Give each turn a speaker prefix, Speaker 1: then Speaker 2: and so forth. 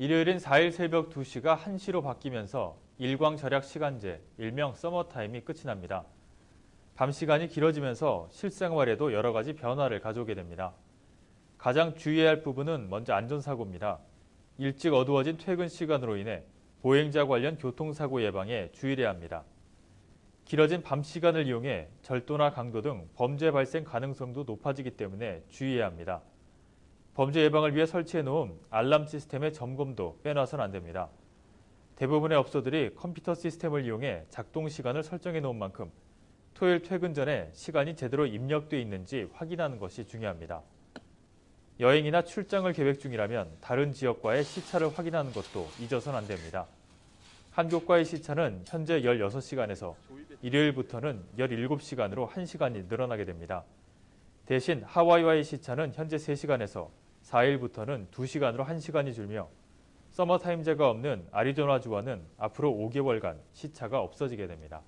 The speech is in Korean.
Speaker 1: 일요일인 4일 새벽 2시가 1시로 바뀌면서 일광 절약 시간제, 일명 서머타임이 끝이 납니다. 밤 시간이 길어지면서 실생활에도 여러 가지 변화를 가져오게 됩니다. 가장 주의해야 할 부분은 먼저 안전사고입니다. 일찍 어두워진 퇴근 시간으로 인해 보행자 관련 교통사고 예방에 주의해야 합니다. 길어진 밤 시간을 이용해 절도나 강도 등 범죄 발생 가능성도 높아지기 때문에 주의해야 합니다. 범죄 예방을 위해 설치해 놓은 알람 시스템의 점검도 빼놔선 안 됩니다. 대부분의 업소들이 컴퓨터 시스템을 이용해 작동 시간을 설정해 놓은 만큼 토요일 퇴근 전에 시간이 제대로 입력돼 있는지 확인하는 것이 중요합니다. 여행이나 출장을 계획 중이라면 다른 지역과의 시차를 확인하는 것도 잊어선 안 됩니다. 한국과의 시차는 현재 16시간에서 일요일부터는 17시간으로 1시간이 늘어나게 됩니다. 대신 하와이와의 시차는 현재 3시간에서 4일부터는 2시간으로 1시간이 줄며 서머 타임제가 없는 아리조나주와는 앞으로 5개월간 시차가 없어지게 됩니다.